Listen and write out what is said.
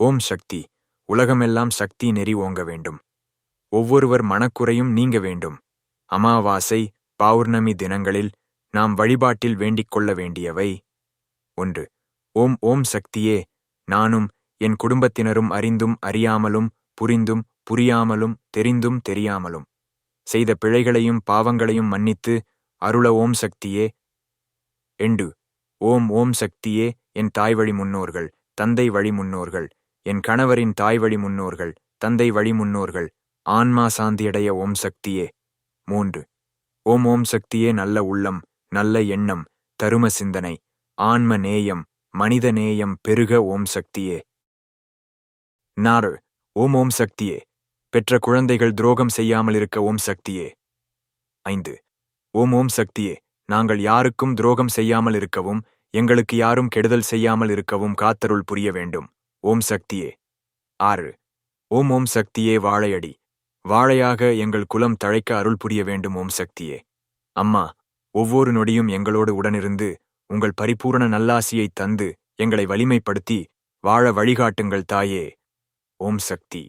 ஓம் சக்தி உலகமெல்லாம் சக்தி நெறி ஓங்க வேண்டும். ஒவ்வொருவர் மனக்குறையும் நீங்க வேண்டும். அமாவாசை பௌர்ணமி தினங்களில் நாம் வழிபாட்டில் வேண்டிக் கொள்ள வேண்டியவை. ஒன்று ஓம் ஓம் சக்தியே நானும் என் குடும்பத்தினரும் அறிந்தும் அறியாமலும் புரிந்தும் புரியாமலும் தெரிந்தும் தெரியாமலும். செய்த பிழைகளையும் பாவங்களையும் மன்னித்து அருள ஓம் சக்தியே. எண்டு ஓம் ஓம் சக்தியே என் தாய் வழி முன்னோர்கள் தந்தை வழி முன்னோர்கள் என் கணவரின் தாய் வழி முன்னோர்கள் தந்தை வழி முன்னோர்கள் ஆன்மா சாந்தியடைய ஓம் சக்தியே. மூன்று. ஓம் ஓம் சக்தியே நல்ல உள்ளம் நல்ல எண்ணம் தரும சிந்தனை ஆன்ம நேயம் மனித நேயம் பெருக ஓம் சக்தியே. நாறு. ஓம் ஓம் சக்தியே. பெற்ற குழந்தைகள் துரோகம் செய்யாமல் இருக்க ஓம் சக்தியே. ஐந்து. ஓம் ஓம் சக்தியே. நாங்கள் யாருக்கும் துரோகம் செய்யாமல் இருக்கவும் எங்களுக்கு யாரும் கெடுதல் செய்யாமல் இருக்கவும் காத்தருள் புரிய வேண்டும். ஓம் சக்தியே. ஆறு. ஓம் ஓம் சக்தியே வாழையடி. வாழையாக எங்கள் குலம் தழைக்க அருள் புரிய வேண்டும் ஓம் சக்தியே. அம்மா ஒவ்வொரு நொடியும் எங்களோடு உடனிருந்து உங்கள் பரிபூரண நல்லாசியைத் தந்து எங்களை வலிமைப்படுத்தி வாழ வழிகாட்டுங்கள் தாயே. ஓம் சக்தி.